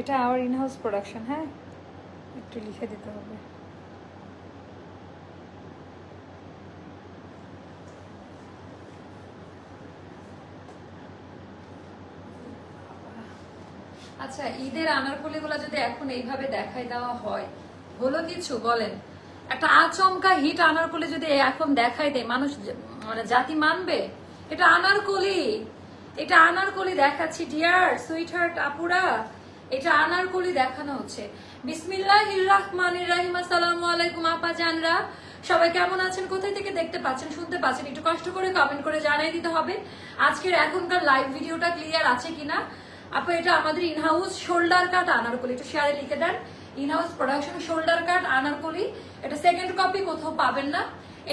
এটা আমার in-house production হ্যাঁ? একটু লিখে দিতে হবে। আচ্ছা ঈদের আনারকলিগুলো যদি এখন এইভাবে দেখাই দেওয়া হয়, হলো কিছু? বলেন। একটা আচমকা হিট আনারকলি যদি এখন দেখাই দেয়, মানুষ মানে জাতি মানবে? এটা আনারকলি। এটা আনারকলি দেখাচ্ছি। ডিয়ার সুইট হার্ট আপুরা এটা আনারকলি দেখানো হচ্ছে। বিসমিল্লাহ রহমানির রাহিম, আসসালামু আলাইকুম আপা জানরা। সবাই কেমন আছেন? কোথায় থেকে দেখতে পাচ্ছেন, শুনতে পাচ্ছেন? একটু কষ্ট করে কমেন্ট করে জানাই দিতে হবে। আজকের এখনকার লাইভ ভিডিওটা ক্লিয়ার আছে কিনা? আপা, এটা আমাদের ইনহাউস শোল্ডার কাট আনারকলি একটু শেয়ারে লিখে দেন। In house production shoulder cut Anarkali এটা সেকেন্ড কপি কোথাও পাবেন না।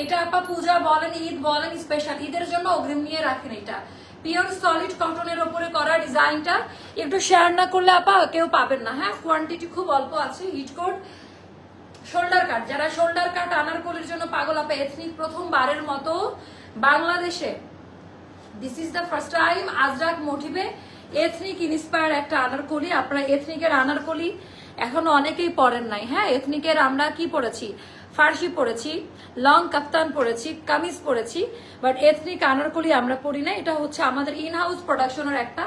এটা আপা পূজা বলেন, ঈদ বলেন স্পেশাল ঈদের জন্য অগ্রিম নিয়ে রাখেন এটা। পিওর সলিড কটনের ওপরে করা ডিজাইনটা। একটু শেয়ার না করলে আপা, কেউ পাবেন না। হ্যাঁ কোয়ান্টিটি খুব অল্প আছে হিট কোড শোল্ডার কাট যারা শোল্ডার কাট আনারকলির জন্য পাগল, আপা এথনিক প্রথমবারের মতো বাংলাদেশে। This is the first time Ajrak মোটিভে ethnic inspire একটা আনারকলি আপনারা এথনিকের আনারকলি এখনও অনেকেই পড়েন নাই। হ্যাঁ এথনিকের আমরা কি পড়েছি ফার্সি পড়েছি, লং কাপ্তান পড়েছি, কামিজ পড়েছি বাট এথনিক আনারকলি আমরা পড়ি না। এটা হচ্ছে আমাদের ইন হাউস প্রোডাকশনের একটা,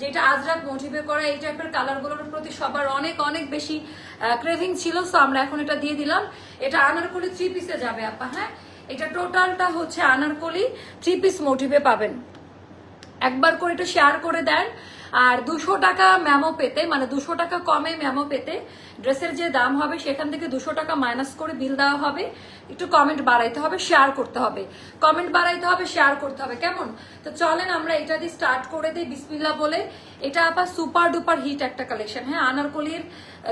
যেটা আজরাক মোটিভে করা, এই টাইপের কালারগুলোর প্রতি সবার অনেক অনেক বেশি ক্রেভিং ছিল সো আমরা এখন এটা দিয়ে দিলাম। এটা আনারকলি থ্রি পিসে যাবে, আপা হ্যাঁ? এটা টোটালটা হচ্ছে আনারকলি থ্রি পিস মোটিভে পাবেন। একবার করে এটা শেয়ার করে দেন আর দুশো টাকা ম্যামো পেতে মানে দুশো টাকা কমে ম্যামো পেতে ড্রেসের যে দাম হবে সেখান থেকে দুশো টাকা মাইনাস করে বিল দেওয়া হবে। একটু কমেন্ট বাড়াইতে হবে শেয়ার করতে হবে। কমেন্ট বাড়াইতে হবে শেয়ার করতে হবে, কেমন? তো চলেন আমরা এটা দিয়ে স্টার্ট করে দিই বিসমিল্লা বলে। এটা আবার সুপার ডুপার হিট একটা কালেকশন হ্যাঁ? আনারকলির,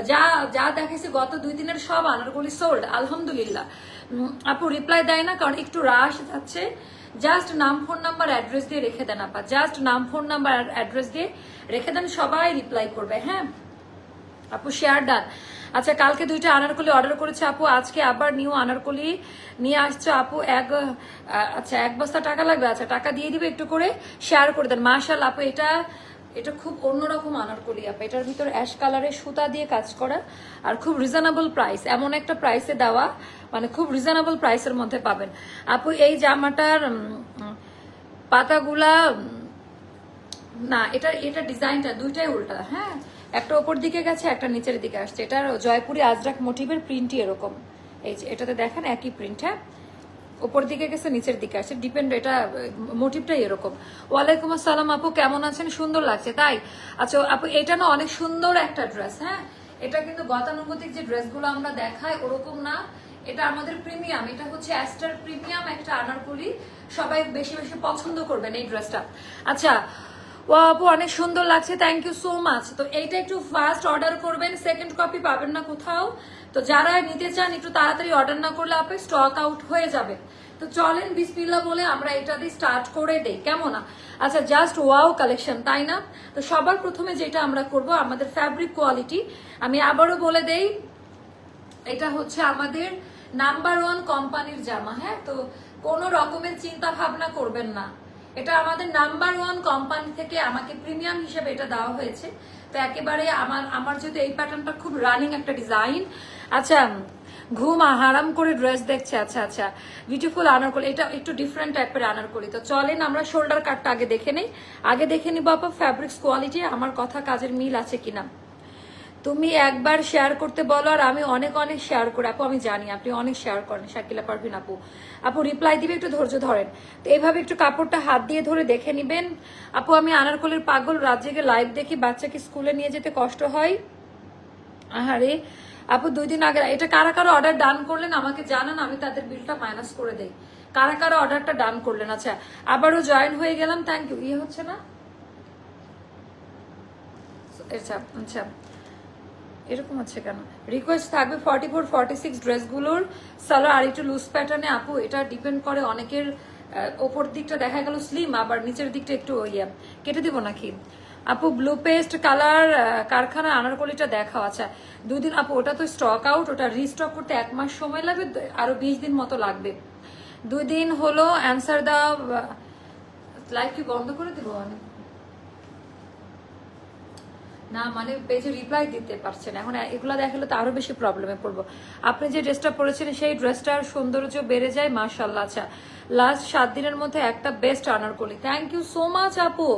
যা যা দেখেছি গত দুই দিনের সব আনারকলি সোল্ড আলহামদুলিল্লাহ। আপু রিপ্লাই দেয় না, কারণ একটু রাশ যাচ্ছে। জাস্ট নাম ফোন নাম্বার অ্যাড্রেস দিয়ে রেখে দেন আপা। জাস্ট নাম ফোন নাম্বার অ্যাড্রেস দিয়ে রেখে দেন, সবাই রিপ্লাই করবে হ্যাঁ? আপু শেয়ার ডান আচ্ছা কালকে দুইটা আনারকলি অর্ডার করেছে আপু, আজকে আবার নিউ আনারকলি নিয়ে আসছো আপু, এক আচ্ছা এক বস্তা টাকা লাগবে? আচ্ছা টাকা দিয়ে দিবে একটু করে শেয়ার করে দেন। মাশাল আপু, এটা এটা খুব অন্যরকম আনারকলি, আপু, এটার ভিতর অ্যাশ কালারের সুতা দিয়ে কাজ করা, আর খুব রিজনেবল প্রাইস এমন একটা প্রাইসে দেওয়া মানে খুব রিজনেবল প্রাইসের মধ্যে পাবেন। আপু, এই জামাটার পাতাগুলা না, এটা এটা ডিজাইনটা দুইটাই উল্টা হ্যাঁ? একটা ওপর দিকে গেছে, একটা নিচের দিকে আসছে। এটার জয়পুরি আজরাক মোটিভের প্রিন্টই এরকম। এই যে, এটাতে দেখেন একই প্রিন্ট হ্যাঁ? ওপর দিকে গেছে, নিচের দিকে আসছে। ডিপেন্ড এটা, মোটিভটাই এরকম। ওয়ালাইকুম আসসালাম আপু, কেমন আছেন? সুন্দর লাগছে, তাই? আচ্ছা আপু, এটা না অনেক সুন্দর একটা ড্রেস হ্যাঁ? এটা কিন্তু গতানুগতিক যে ড্রেসগুলো আমরা দেখাই, ওরকম না। এটা আমাদের প্রিমিয়াম এটা হচ্ছে অ্যাস্টার প্রিমিয়াম একটা আনারকলি। সবাই বেশি বেশি পছন্দ করবেন এই ড্রেসটা আচ্ছা ও আপু, অনেক সুন্দর লাগছে থ্যাংক ইউ সো মাচ তো এইটা একটু ফার্স্ট অর্ডার করবেন সেকেন্ড কপি পাবেন না কোথাও। তো যারা নিতে চান, একটু তাড়াতাড়ি অর্ডার না করলে আপনি স্টক আউট হয়ে যাবে। তো চলেন বিসমিল্লা বলে আমরা এটা দিয়ে স্টার্ট করে দেই, কেমন? আচ্ছা জাস্ট ওয়াও কালেকশন তাই না? তো সবার প্রথমে যেটা আমরা করব, আমাদের ফ্যাব্রিক কোয়ালিটি আমি আবারও বলে দেই, এটা হচ্ছে আমাদের নাম্বার ওয়ান কোম্পানির জামা হ্যাঁ? তো কোনো রকমের চিন্তা ভাবনা করবেন না। এটা আমাদের নাম্বার ওয়ান কোম্পানি থেকে আমাকে প্রিমিয়াম হিসেবে এটা দেওয়া হয়েছে। তো একেবারে আমার আমার যেহেতু এই প্যাটার্নটা খুব রানিং একটা ডিজাইন আচ্ছা ঘুম হারাম করে ড্রেস দেখছে আচ্ছা আচ্ছা। বিউটিফুল আনারকলি এটা একটু ডিফারেন্ট টাইপের আনারকলি তো চলেন আমরা শোল্ডার কাটটা আগে দেখে নেই। আগে দেখে নিব আপা ফ্যাব্রিক্স কোয়ালিটি আমার কথা কাজের মিল আছে কিনা? তুমি একবার শেয়ার করতে বলো আর আমি অনেক অনেক শেয়ার করি। আপু, আমি জানি, আপনি অনেক শেয়ার করেন, শাকিলা পারভিন আপু। আপু রিপ্লাই দিবে একটু ধৈর্য ধরেন। তো এইভাবে একটু কাপড়টা হাত দিয়ে ধরে দেখে নিবেন। আপু, আমি আনারকলির পাগল, রাত জেগে লাইভ দেখি, বাচ্চাকে স্কুলে নিয়ে যেতে কষ্ট হয়। আহারে, আপু, দুই দিন আগে, এটা কারা কারা অর্ডার ডান করলেন আমাকে জানান, আমি তাদের বিলটা মাইনাস করে দেই। কারা কারা অর্ডারটা ডান করলেন? আচ্ছা আবারও জয়েন হয়ে গেলাম থ্যাংক ইউ ইয়ে হচ্ছে না? আচ্ছা আচ্ছা। এরকম আছে কেন? রিকোয়েস্ট থাকবে ফর্টি ফোর ফর্টি সিক্স ড্রেসগুলোর। সালোয়ার আর একটু লুজ প্যাটার্নে আপু, এটা ডিপেন্ড করে অনেকের ওপর দিকটা দেখা গেল স্লিম আবার নিচের দিকটা একটু ইয়ে। কেটে দিব নাকি? আপু ব্লু পেস্ট কালার কারখানা আনারকলিটা দেখাও। আচ্ছা দুদিন, আপু, ওটা তো স্টক আউট ওটা রিস্টক করতে এক মাস সময় লাগবে আরও বিশ দিন মতো লাগবে। দুই দিন হলো অ্যান্সার দা লাইভ কি বন্ধ করে দিব? আমি না মানে পেজে রিপ্লাই দিতে পারছেন এখন এগুলো দেখালে তো আরও বেশি প্রবলেমে পড়ব। আপনি যে ড্রেসটা পরেছেন সেই ড্রেসটার সৌন্দর্য বেড়ে যায় মার্শাল্লাহ আচ্ছা লাস্ট সাত দিনের মধ্যে একটা বেস্ট করলি থ্যাংক ইউ সো মাচ আপু।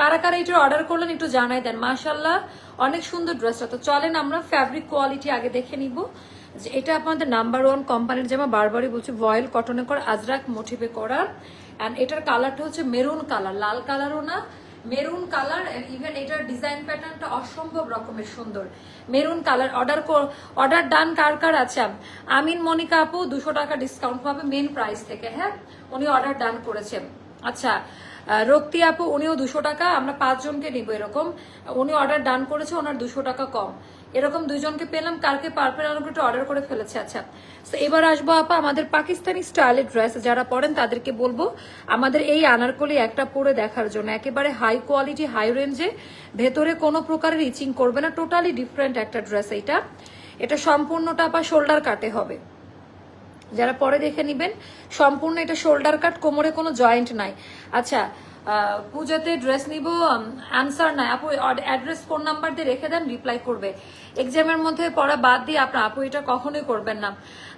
কারা কারা এটা অর্ডার করলেন একটু জানাই দেন। মার্শাল্লাহ অনেক সুন্দর ড্রেসটা তো চলেন আমরা ফ্যাব্রিক কোয়ালিটি আগে দেখে নিব। যে এটা আপনাদের নাম্বার ওয়ান কোম্পানির জামা বারবারই বলছি ভয়েল কটনে করা আজরাক মোটিভে করা। অ্যান্ড এটার কালারটা হচ্ছে মেরুন কালার লাল কালারও না মেরুন কালার ইভেন এটার ডিজাইন প্যাটার্নটা অসম্ভব রকমের সুন্দর। Maroon colour. Order order done কার কার আছে? আমিন, মনিকা আপু, দুশো টাকা ডিসকাউন্ট পাবে মেন প্রাইস থেকে হ্যাঁ? উনি অর্ডার ডান করেছেন। আচ্ছা রক্তি আপু, উনিও দুশো টাকা, আমরা পাঁচজনকে নিব এরকম। উনি অর্ডার ডান করেছে, ওনার দুশো টাকা কম। এরকম দুইজনকে পেলাম, কালকে পার্পেল একটু অর্ডার করে ফেলেছে। আচ্ছা তো এবার আসব আপা, আমাদের পাকিস্তানি স্টাইলের ড্রেস যারা পরেন তাদেরকে বলব, আমাদের এই আনারকলি একটা পরে দেখার জন্য। একেবারে হাই কোয়ালিটি হাই রেঞ্জে ভেতরে কোনো প্রকারের ইচিং করবে না টোটালি ডিফারেন্ট একটা ড্রেস এইটা। এটা সম্পূর্ণটা আপা শোল্ডার কাটে হবে। যারা পরে দেখে নিবেন, সম্পূর্ণ এটা শোল্ডার কাট কোমরে কোনো জয়েন্ট নাই। আচ্ছা পূজাতে ড্রেস নিব আনসার নাই। আপু অ্যাড্রেস ফোন নাম্বার দিয়ে রেখে দেন রিপ্লাই করবে। এক্সামের মধ্যে পড়া বাদ দিয়ে আপনার আপু, এটা কখনোই করবেন না।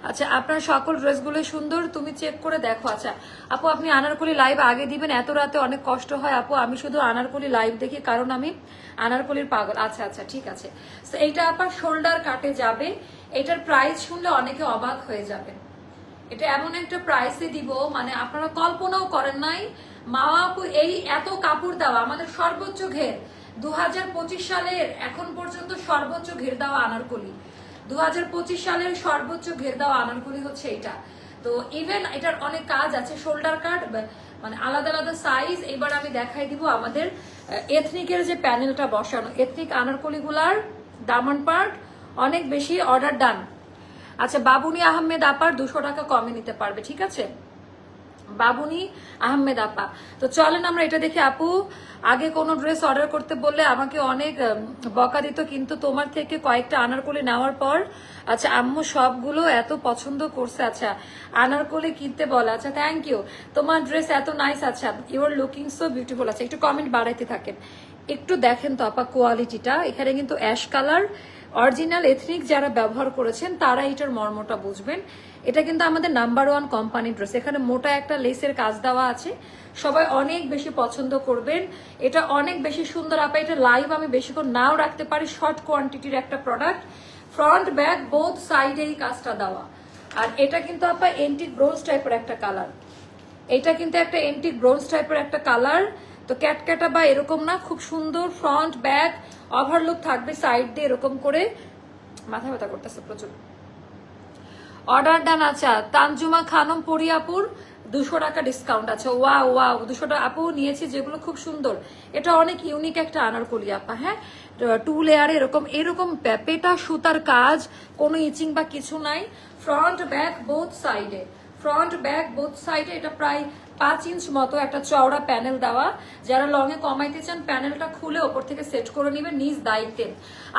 আচ্ছা আপনার সকল ড্রেসগুলো সুন্দর, তুমি চেক করে দেখো। আচ্ছা আপু, আপনি আনারকলি লাইভ আগে দিবেন, এত রাতে অনেক কষ্ট হয়। আপু, আমি শুধু আনারকলি লাইভ দেখি, কারণ আমি আনারকলির পাগল। আচ্ছা আচ্ছা ঠিক আছে। তো এইটা আপনার শোল্ডার কাটে যাবে। এটার প্রাইস শুনলে অনেকে অবাক হয়ে যাবেন এটা এমন একটা প্রাইসে দিব মানে আপনারা কল্পনাও করেন নাই মা আপু এই এত কাপড় দেওয়া, আমাদের সর্বোচ্চ ঘের। দু হাজার পঁচিশ সালের এখন পর্যন্ত সর্বোচ্চ ঘের দেওয়া আনারকলি। দু হাজার পঁচিশ সালের সর্বোচ্চ ঘের দেওয়া আনারকলি হচ্ছে এটা। তো ইভেন এটার অনেক কাজ আছে শোল্ডার কাট মানে আলাদা আলাদা সাইজ এবার আমি দেখাই দিব আমাদের এথনিকের যে প্যানেলটা বসানো। এথনিক আনারকলিগুলার দামান পার্ট অনেক বেশি অর্ডার ডান আচ্ছা বাবুনি আহমেদ আপার দুশো টাকা কমে নিতে পারবে, ঠিক আছে? বাবুনি, আহমেদ আপা। তো চলেন আমরা এটা দেখে, আপু, আগে কোনো ড্রেস অর্ডার করতে বললে আমাকে অনেক বকা দিত, কিন্তু তোমার থেকে কয়েকটা আনারকলি নেওয়ার পর আচ্ছা আম্মু সবগুলো এত পছন্দ করছে আচ্ছা আনারকলি কিনতে বলে আচ্ছা থ্যাংক ইউ তোমার ড্রেস এত নাইস আচ্ছা ইউর লুকিং সো বিউটিফুল আচ্ছা একটু কমেন্ট বাড়াইতে থাকেন। একটু দেখেন তো আপা কোয়ালিটিটা এখানে কিন্তু অ্যাশ কালার অরিজিনাল এথনিক যারা ব্যবহার করেছেন, তারা এটার মর্মটা বুঝবেন। এটা কিন্তু আমাদের নাম্বার ওয়ান কোম্পানি ড্রেস এখানে মোটা একটা লেসের কাজ দেওয়া আছে। সবাই অনেক বেশি পছন্দ করবেন। এটা অনেক বেশি সুন্দর। আপা, এটা লাইভ আমি বেশিক্ষণ নাও রাখতে পারি। শর্ট কোয়ান্টিটির একটা প্রোডাক্ট ফ্রন্ট ব্যাক বোথ সাইডে এই কাজটা দেওয়া। আর এটা কিন্তু আপা এন্টিক ব্রোঞ্জ টাইপের একটা কালার এটা কিন্তু একটা এন্টিক ব্রোঞ্জ টাইপের একটা কালার তো ক্যাটক্যাটা বা এরকম না। খুব সুন্দর। ফ্রন্ট ব্যাক ওভারলুক থাকবে সাইড দিয়ে এরকম করে। মাথা ব্যথা করতেছে প্রচুর। অর্ডার ডান আচ্ছা। তানজুমা খানম পরিয়াপুর, দুশো টাকা ডিসকাউন্ট আছে। ওয়া ওয়া দুশো টাকা। আপু, নিয়েছি যেগুলো খুব সুন্দর। এটা অনেক ইউনিক একটা আনারকলি আপা হ্যাঁ টু লেয়ারে এরকম এরকম পেটা সুতার কাজ, কোনো ইচিং বা কিছু নাই। ফ্রন্ট ব্যাক বোথ সাইডে ফ্রন্ট ব্যাক বোথ সাইডে এটা প্রায় পাঁচ ইঞ্চ মতো একটা চওড়া প্যানেল দেওয়া। যারা লং এ কমাইতে চান, প্যানেলটা খুলে ওপর থেকে সেট করে নেবেন নিজ দায়িত্বে।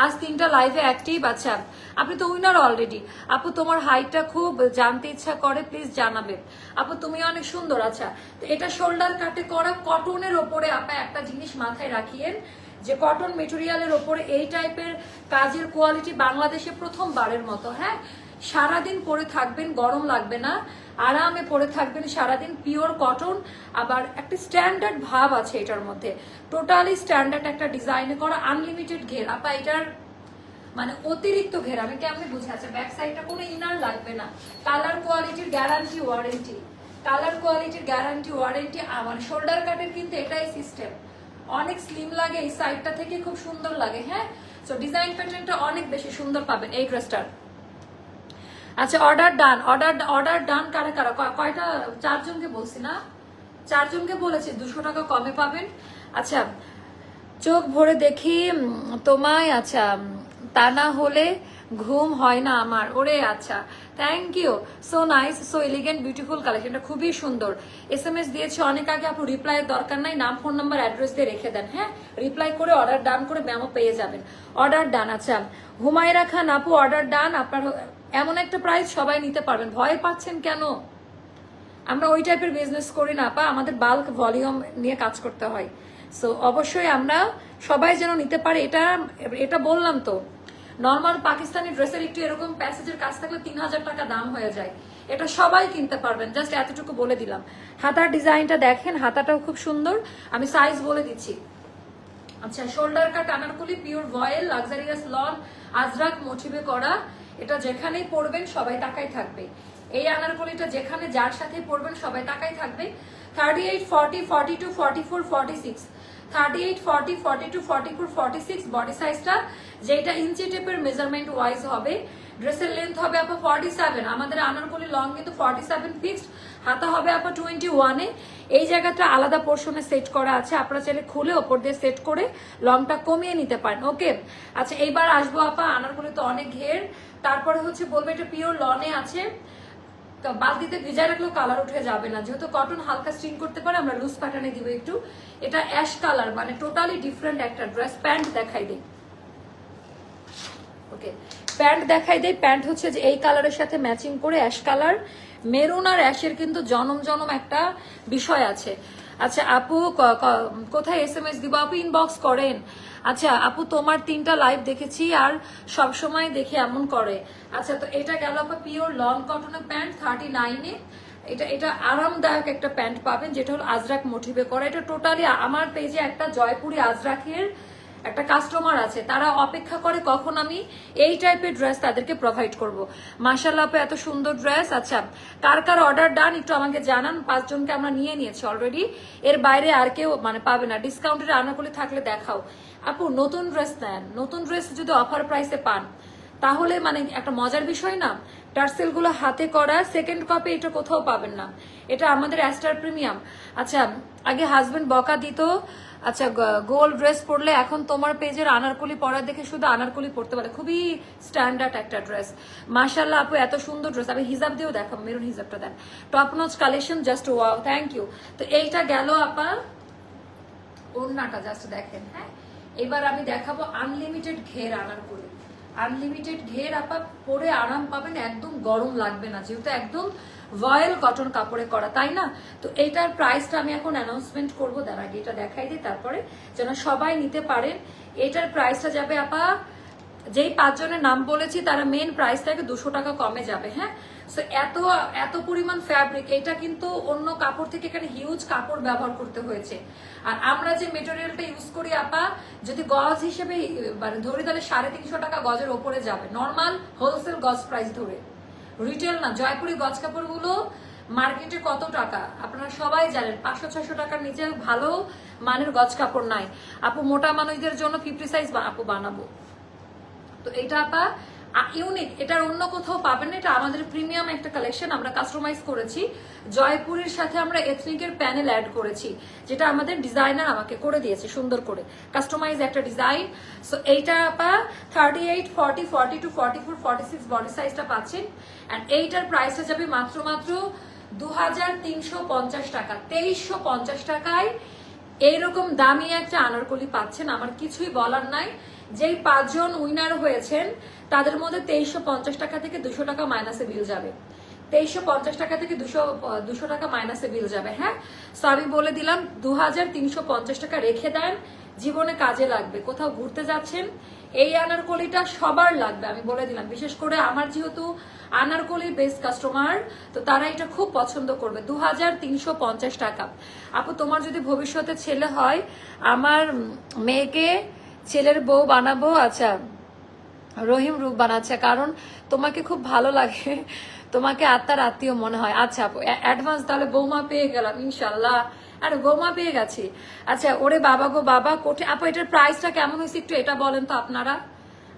আজ তিনটা লাইভে অ্যাক্টিভ আছেন আপনি তো উইনার অলরেডি আপু, তোমার হাইটটা খুব, জানতে ইচ্ছা করে প্লিজ জানাবে। আপু, তুমি অনেক সুন্দর আচ্ছা তো এটা শোল্ডার কাটে করা কটনের ওপরে আপা একটা জিনিস মাথায় রাখিয়েন, যে কটন মেটেরিয়ালের ওপরে এই টাইপের কাজের কোয়ালিটি বাংলাদেশে প্রথমবারের মতো হ্যাঁ? সারাদিন পরে থাকবেন, গরম লাগবে না। আরামে পরে থাকবেন, সারাদিন পিওর কটন আবার একটা স্ট্যান্ডার্ড ভাব আছে এটার মধ্যে। টোটালি স্ট্যান্ডার্ড একটা ডিজাইনে করা আনলিমিটেড ঘের। আপা এটার মানে অতিরিক্ত ঘের। আমি কেমন বুঝাচ্ছে ব্যাক সাইডটা কোনো ইনার লাগবে না। কালার কোয়ালিটির গ্যারান্টি ওয়ারেন্টি কালার কোয়ালিটির গ্যারান্টি ওয়ারেন্টি আমার শোল্ডার কাটের কিন্তু এটাই সিস্টেম অনেক স্লিম লাগে এই সাইডটা থেকে, খুব সুন্দর লাগে হ্যাঁ? সো ডিজাইন প্যাটার্নটা অনেক বেশি সুন্দর পাবেন এই ড্রেসটার আচ্ছা order done order order done কারা কারা? কয়- কয়টা? চারজনকে বলছি না? চারজনকে বলেছি, দুশো টাকা কমে পাবেন। আচ্ছা চোখ ভরে দেখি তোমায় আচ্ছা তা না হলে ঘুম হয় না আমার। ওরে আচ্ছা thank you so nice so elegant beautiful কালেকশনটা খুবই সুন্দর। এস এম এস দিয়েছে, অনেক আগে আপু রিপ্লাইয়ের দরকার নাই, নাম ফোন নাম্বার অ্যাড্রেস দিয়ে রেখে দেন হ্যাঁ? রিপ্লাই করে অর্ডার ডান করে ম্যামও পেয়ে যাবেন। অর্ডার ডান আচ্ছা হুমায়রা খান, আপু অর্ডার ডান আপনার এমন একটা প্রাইস সবাই নিতে পারবেন। ভয় পাচ্ছেন কেন? আমরা ওই টাইপের বিজনেস করি না পা আমাদের বাল্ক ভলিউম নিয়ে কাজ করতে হয়। সো অবশ্যই আমরা সবাই যেন নিতে পারে, এটা এটা বললাম তো। নর্মাল পাকিস্তানি ড্রেসের একটু এরকম প্যাসেজের কাজ থাকলে তিন হাজার টাকা দাম হয়ে যায়। এটা সবাই কিনতে পারবেন জাস্ট এতটুকু বলে দিলাম। হাতার ডিজাইনটা দেখেন, হাতাটাও খুব সুন্দর। আমি সাইজ বলে দিচ্ছি। আচ্ছা shoulder cut Anarkali pure voile luxurious lawn Ajrak মোটিভে করা। এটা যেখানেই পড়বেন সবাই তাকাই থাকবে। এই আনারকলিটা যেখানে যার সাথে পড়বেন সবাই তাকাই থাকবে। Thirty eight forty forty two forty four forty six thirty eight forty forty two forty four forty six body সাইজটা যেটা ইঞ্চি টেপের মেজারমেন্ট ওয়াইজ হবে। ড্রেসের লেন্থ হবে আপা ফর্টি সেভেন আমাদের আনারকলি লং কিন্তু ফর্টি সেভেন ফিক্সড হাতা হবে আপা টোয়েন্টি ওয়ানে এই জায়গাটা আলাদা পোর্শনে সেট করা আছে। আপনারা চাইলে খুলে ওপর দিয়ে সেট করে লংটা কমিয়ে নিতে পারেন। ওকে? আচ্ছা এইবার আসব আপা আনারকলি তো অনেক ঘের। তারপরে হচ্ছে বলব এটা পিওর লনে আছে। বালতিতে ভিজায় রাখলেও কালার উঠে যাবে না। যেহেতু কটন হালকা স্টিং করতে পারে, আমরা লুজ প্যাটার্নে দিব একটু। এটা অ্যাশ কালার মানে টোটালি ডিফারেন্ট একটা ড্রেস প্যান্ট দেখাই দিই। ওকে? প্যান্ট দেখাই দেই। প্যান্ট হচ্ছে যে এই কালারের সাথে ম্যাচিং করে অ্যাশ কালার মেরুন আর অ্যাশের কিন্তু জনম জনম একটা বিষয় আছে। আচ্ছা আপু কোথায় এস এম এস দিব? আপু ইনবক্স করেন। আচ্ছা আপু, তোমার তিনটা লাইভ দেখেছি আর সব সময় দেখে এমন করে। আচ্ছা তো এটা গেল আপু পিওর লং কটনের প্যান্ট থার্টি নাইনে এটা এটা আরামদায়ক একটা প্যান্ট পাবেন, যেটা হলো আজরাক মোটিভে করা। এটা টোটালি আমার পেজে একটা জয়পুরি আজরাকের একটা কাস্টমার আছে, তারা অপেক্ষা করে কখন আমি এই টাইপের ড্রেস তাদেরকে প্রোভাইড করব। মাসাল্লাহ এত সুন্দর ড্রেস আচ্ছা কার কার অর্ডার ডান একটু আমাকে জানান। পাঁচজনকে আমরা নিয়ে নিয়েছি অলরেডি এর বাইরে আর কেউ মানে পাবে না। ডিসকাউন্টের আনাগুলি থাকলে দেখাও। আপু, নতুন ড্রেস নেন। নতুন ড্রেস যদি অফার প্রাইসে পান, তাহলে মানে একটা মজার বিষয় না? টার্সেলগুলো হাতে করা সেকেন্ড কপি এটা কোথাও পাবেন না। এটা আমাদের অ্যাস্টার প্রিমিয়াম আচ্ছা আগে হাজবেন্ড বকা দিত আচ্ছা গোল ড্রেস পরলে এখন তোমার পেজের আনারকলি পরা দেখে শুধু আনারকলি পরতে পারে। খুবই স্ট্যান্ডার্ড একটা ড্রেস মাশাল্লাহ আপু, এত সুন্দর ড্রেস আমি হিজাব দিয়েও দেখাম মেরুন হিজাবটা দেন। Top notch collection just wow thank you তো এইটা গেল আপা, ওড়নাটা জাস্ট দেখেন হ্যাঁ? এবার আমি দেখাবো আনলিমিটেড ঘের আনারকলি। আনলিমিটেড ঘের আপা, পরে আরাম পাবেন, একদম গরম লাগবে না, যেহেতু একদম ভয়েল কটন কাপড়ে করা, তাই না? তো এইটার প্রাইসটা আমি এখন অ্যানাউন্সমেন্ট করব, তার আগে এটা দেখাই দিই, তারপরে যেন সবাই নিতে পারেন। এটার প্রাইসটা যাবে আপা, যেই পাঁচজনের নাম বলেছি, তারা মেন প্রাইস থেকে দুশো টাকা কমে যাবে হ্যাঁ? সো এত এত পরিমাণ ফ্যাব্রিক এটা কিন্তু অন্য কাপড় থেকে এখানে হিউজ কাপড় ব্যবহার করতে হয়েছে। আর আমরা যে মেটেরিয়ালটা ইউজ করি আপা, যদি গজ হিসেবে মানে ধরি তাহলে সাড়ে তিনশো টাকা গজের ওপরে যাবে নর্মাল হোলসেল গজ প্রাইস ধরে। রিটেল না, জয়পুরি গজ কাপড়গুলো মার্কেটে কত টাকা? আপনারা সবাই জানেন, পাঁচশো, ছয়শো টাকার নিচে ভালো মানের গজ কাপড় নাই। আপু, মোটা মানুষদের জন্য ফিফটি সাইজ আপু বানাবো। তো এটা আপা ইউনিক এটার অন্য কোথাও পাবেন না, এটা আমাদের প্রিমিয়াম একটা কালেকশন আমরা কাস্টমাইজ করেছি। জয়পুরের সাথে আমরা এথনিকের প্যানেল অ্যাড করেছি, যেটা আমাদের ডিজাইনার আমাকে করে দিয়েছে, সুন্দর করে। কাস্টমাইজ একটা ডিজাইন সো এইটা আপা thirty eight forty forty two forty four forty six body সাইজটা পাচ্ছেন। অ্যান্ড এইটার প্রাইসটা যাবে মাত্র মাত্র দু হাজার তিনশো পঞ্চাশ টাকা। তেইশশো পঞ্চাশ টাকায় এইরকম দামি একটা আনারকলি পাচ্ছেন, আমার কিছুই বলার নাই। যেই পাঁচজন উইনার হয়েছেন তাদের মধ্যে তেইশশো পঞ্চাশ টাকা থেকে দুশো টাকা মাইনাসে বিল যাবে। তেইশশো পঞ্চাশ টাকা থেকে দুশো দুশো টাকা মাইনাসে বিল যাবে হ্যাঁ? সো আমি বলে দিলাম দু হাজার তিনশো পঞ্চাশ টাকা রেখে দেন, জীবনে কাজে লাগবে। কোথাও ঘুরতে যাচ্ছেন, এই আনারকলিটা সবার লাগবে, আমি বলে দিলাম। বিশেষ করে আমার যেহেতু আনারকলির বেস্ট কাস্টমার তো তারা এটা খুব পছন্দ করবে দু হাজার তিনশো পঞ্চাশ টাকা। আপু, তোমার যদি ভবিষ্যতে ছেলে হয়, আমার মেয়েকে ছেলের বউ বানাবো আচ্ছা রহিম রূপ বানাচ্ছে, কারণ তোমাকে খুব ভালো লাগে। তোমাকে আত্মার আত্মীয় মনে হয়। আচ্ছা আপু অ্যাডভান্স তাহলে বৌমা পেয়ে গেলাম, ইনশাল্লাহ। আরে, বৌমা পেয়ে গেছি। আচ্ছা ওরে বাবা গো, বাবা, কোঠে আপু, এটার প্রাইসটা কেমন হয়েছে একটু এটা বলেন তো আপনারা?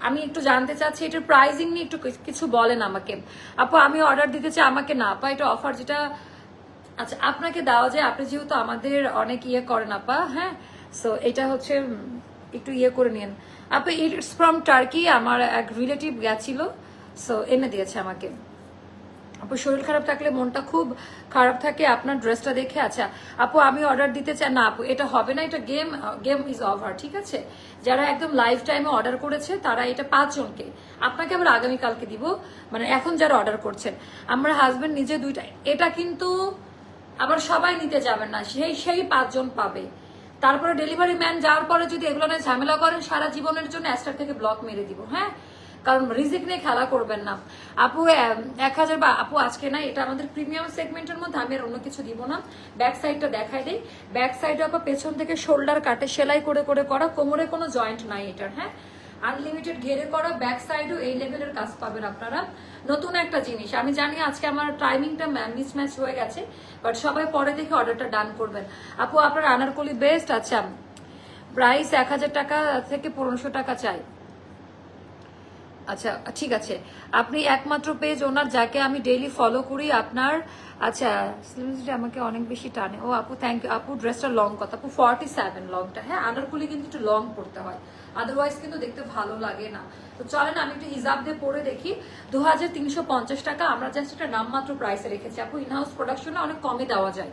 আমি একটু জানতে চাচ্ছি, এটার প্রাইজিং নিয়ে একটু কিছু বলেন আমাকে। আপু, আমি অর্ডার দিতে চাই, আমাকে না, আপা, এটা অফার যেটা আচ্ছা আপনাকে দেওয়া যায়, আপনি যেহেতু আমাদের অনেক ইয়ে করেন, আপা হ্যাঁ? সো এটা হচ্ছে একটু ইয়ে করে নিন। আপু ইটস ফ্রম টার্কি আমার এক রিলেটিভ গেছিল সো এনে দিয়েছে আমাকে। আপু, শরীর খারাপ থাকলে মনটা খুব খারাপ থাকে, আপনার ড্রেসটা দেখে আচ্ছা আপু, আমি অর্ডার দিতে চাই, না, আপু, এটা হবে না, এটা গেম গেম ইজ ওভার ঠিক আছে? যারা একদম লাইফ টাইমে অর্ডার করেছে, তারা এটা পাঁচজনকে। আপনাকে আবার আগামীকালকে দিব মানে এখন যারা অর্ডার করছেন। আমার হাজবেন্ড নিজে দুইটা, এটা কিন্তু আবার সবাই নিতে যাবেন না, সেই সেই পাঁচজন পাবে। তারপরে ডেলিভারি ম্যান যাওয়ার পরে যদি এগুলো নিয়ে ঝামেলা করেন, সারা জীবনের জন্য অ্যাস্টার থেকে ব্লক মেরে দিব হ্যাঁ? কারণ রিজিক নিয়ে খেলা করবেন না। আপু এক হাজার বা, আপু, আজকে না, এটা আমাদের প্রিমিয়াম সেগমেন্টের মধ্যে, আমি আর অন্য কিছু দিব না। ব্যাক সাইডটা দেখাই দিই। ব্যাক সাইডে আপা পেছন থেকে শোল্ডার কাটে, সেলাই করে করে করা, কোমরে কোনো জয়েন্ট নাই এটার হ্যাঁ? আনলিমিটেড ঘেরে করা ব্যাক সাইডও এই লেভেলের কাজ পাবেন আপনারা। নতুন একটা জিনিস। আমি জানি আজকে আমার টাইমিংটা মিসম্যাচ হয়ে গেছে বাট সবাই পরে দেখে অর্ডারটা ডান করবেন। আপু, আপনার আনারকলি বেস্ট আচ্ছা প্রাইস এক হাজার টাকা থেকে পনেরোশো টাকা চাই। আচ্ছা ঠিক আছে। আপনি একমাত্র পেজ ওনার যাকে আমি ডেইলি ফলো করি, আপনার আচ্ছা আমাকে অনেক বেশি টানে। ও আপু থ্যাংক ইউ আপু ড্রেসটা লং কথা। আপু ফর্টি সেভেন লংটা হ্যাঁ আনারকুলি কিন্তু একটু লং পড়তে হয়। আদারওয়াইজ কিন্তু দেখতে ভালো লাগে না। তো চলেন, আমি একটু হিসাব দিয়ে পরে দেখি। দু হাজার তিনশো পঞ্চাশ টাকা, আমরা জাস্ট একটা নামমাত্র প্রাইসে রেখেছি। আপু ইনহাউস প্রোডাকশনে অনেক কমে দেওয়া যায়।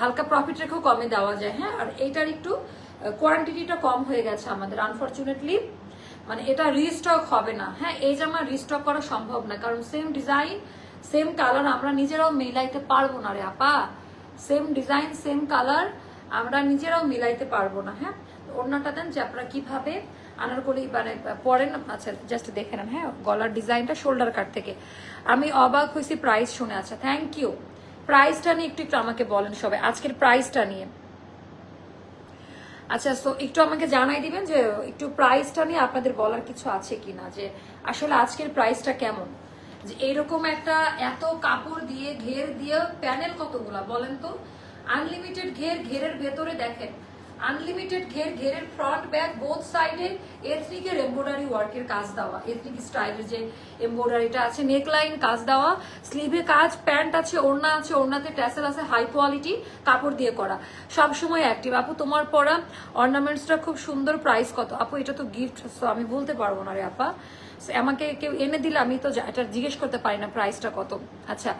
হালকা প্রফিট রেখেও কমে দেওয়া যায় হ্যাঁ? আর এইটার একটু কোয়ান্টিটিটা কম হয়ে গেছে আমাদের। আনফর্চুনেটলি মানে এটা রিস্টক হবে না। হ্যাঁ এই জামা রিস্টক করা সম্ভব না, কারণ সেম ডিজাইন সেম কালার আমরা নিজেরাও মিলাইতে পারব না রে আপা। সেম ডিজাইন সেম কালার আমরা নিজেরাও মিলাইতে পারব না হ্যাঁ? অন্যটা দেন যে আপনারা কীভাবে আনারকলি মানে পরেন আচ্ছা জাস্ট দেখে নেন হ্যাঁ? গলার ডিজাইনটা শোল্ডার কাট থেকে। আমি অবাক হয়েছি প্রাইস শুনে আচ্ছা থ্যাংক ইউ প্রাইসটা নিয়ে একটু একটু আমাকে বলেন সবাই। আজকের প্রাইসটা নিয়ে। আচ্ছা সো একটু আমাকে জানাই দিবেন যে একটু প্রাইসটা নিয়ে আপনাদের বলার কিছু আছে কি না যে আসলে আজকের প্রাইসটা কেমন? যে এরকম একটা এত কাপড় দিয়ে, ঘের দিয়ে প্যানেল কতগুলা বলেন তো? আনলিমিটেড ঘের, ঘেরের ভেতরে দেখেন আনলিমিটেড ঘের ঘেরের ফ্রন্ট ব্যাক বোথ সাইডে এথনিকের এমব্রয়ডারি ওয়ার্কের কাজ দেওয়া। এথনিক স্টাইলের যে এমব্রয়ডারিটা আছে নেকলাইন কাজ দেওয়া স্লিভে কাজ প্যান্ট আছে, ওড়না আছে, ওড়নাতে ট্যাসেল আছে হাই কোয়ালিটি কাপড় দিয়ে করা। সব সময় অ্যাক্টিভ আপু, তোমার পরা অর্নামেন্টসটা খুব সুন্দর। প্রাইস কত? আপু, এটা তো গিফট আমি বলতে পারব না রে আপা। আমাকে কেউ এনে দিলে আমি তো এটা জিজ্ঞেস করতে পারি না প্রাইসটা কত। আচ্ছা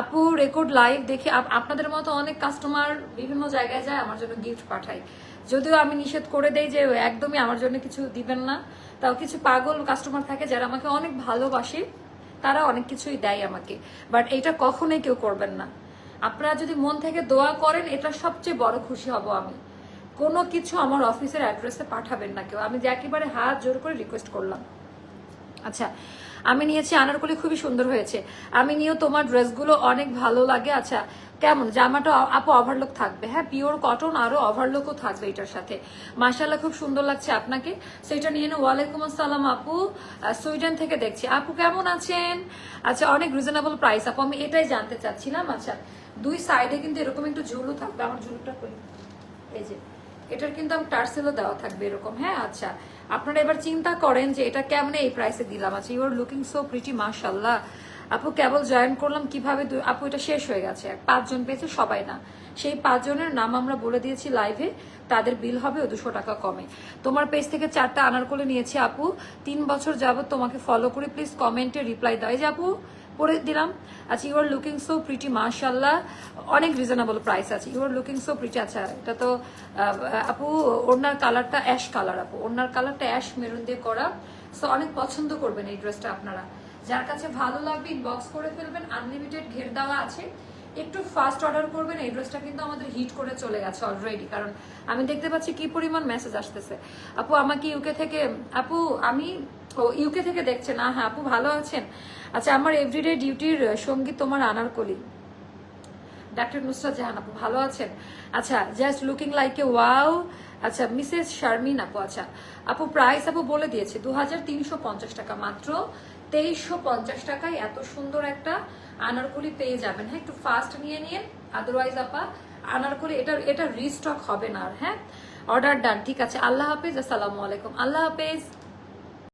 আপু রেকর্ড লাইভ দেখে আপনাদের মতো অনেক কাস্টমার বিভিন্ন জায়গায় যায়, আমার জন্য গিফট পাঠায়। যদিও আমি নিষেধ করে দেই যে একদমই আমার জন্য কিছু দিবেন না, তাও কিছু পাগল কাস্টমার থাকে যারা আমাকে অনেক ভালোবাসে, তারা অনেক কিছুই দেয় আমাকে। বাট এটা কখনোই কেউ করবেন না। আপনারা যদি মন থেকে দোয়া করেন, এটা সবচেয়ে বড় খুশি হব আমি। কোনো কিছু আমার অফিসের অ্যাড্রেসে পাঠাবেন না কেউ। আমি যে একেবারে হাত জোর করে রিকোয়েস্ট করলাম। আচ্ছা আমি নিয়েছি আনারকলি খুবই সুন্দর হয়েছে। আমি নিয়েও তোমার ড্রেসগুলো অনেক ভালো লাগে। আচ্ছা কেমন? জামাটা আপু ওভারলুক থাকবে। হ্যাঁ পিওর কটন আরও ওভারলুকও থাকবে এটার সাথে। মাসাল্লাহ খুব সুন্দর লাগছে আপনাকে। সেটা নিয়ে নে ওয়ালাইকুম আসসালাম আপু। সুইডেন থেকে দেখছি। আপু কেমন আছেন? আচ্ছা অনেক রিজনেবল প্রাইস আপু। আমি এটাই জানতে চাচ্ছিলাম। আচ্ছা দুই সাইডে কিন্তু এরকম একটু ঝুলু থাকবে। আমার ঝুলুটা কই এই যে। এটার কিন্তু টার্সেলও দেওয়া থাকবে এরকম। হ্যাঁ আচ্ছা। আপনারা এবার চিন্তা করেন যে এটা কেমনে এই প্রাইসে দিলাম। আচ্ছা you are looking so pretty মাশাল্লাহ আপু, কেবল জয়েন করলাম কীভাবে আপু, এটা শেষ হয়ে গেছে। পাঁচজন পেয়েছে, সবাই না। সেই পাঁচজনের নাম আমরা বলে দিয়েছি লাইভে তাদের বিল হবে ও দুশো টাকা কমে। তোমার পেজ থেকে চারটা আনার করে নিয়েছি, আপু। তিন বছর যাবত তোমাকে ফলো করে। প্লিজ কমেন্টে রিপ্লাই এই যে আপু পরে দিলাম। আচ্ছা you are looking so pretty মার্শাল্লাহ অনেক রিজনেবল প্রাইস আছে। You are looking so pretty আচ্ছা এটা তো আপু ওনার কালারটা অ্যাশ কালার আপু। ওনার কালারটা অ্যাশ মেরুন দিয়ে করা। সো অনেক পছন্দ করবেন এই ড্রেসটা আপনারা। যার কাছে ভালো লাগবে ইনবক্স করে ফেলবেন। আনলিমিটেড ঘের দেওয়া আছে। একটু ফাস্ট অর্ডার করবেন, এই ড্রেসটা কিন্তু আমাদের হিট করে চলে গেছে অলরেডি কারণ আমি দেখতে পাচ্ছি কি পরিমাণ মেসেজ আসতেছে। আপু, আমাকে ইউকে থেকে, আপু, আমি ইউকে থেকে দেখছেন না। হ্যাঁ আপু, ভালো আছেন? আচ্ছা আমার এভরিডে ডিউটির সংগীত তোমার আনারকলি ডাক্তার নুসরাত জাহান আপু, ভালো আছেন? আচ্ছা just looking like a wow আচ্ছা মিসেস শারমিন আপু আচ্ছা। আপু প্রাইস আপু বলে দিয়েছে দু হাজার তিনশো পঞ্চাশ টাকা। মাত্র তেইশশো টাকায় এত সুন্দর একটা আনারকলি পেয়ে যাবেন। হ্যাঁ একটু ফাস্ট নিয়ে নিন আদারওয়াইজ আপা আনারকলি, এটা এটা রিস্টক হবে না আর হ্যাঁ? অর্ডার ডান ঠিক আছে। আল্লাহ হাফেজ, আসসালামু আলাইকুম। আল্লাহ হাফেজ।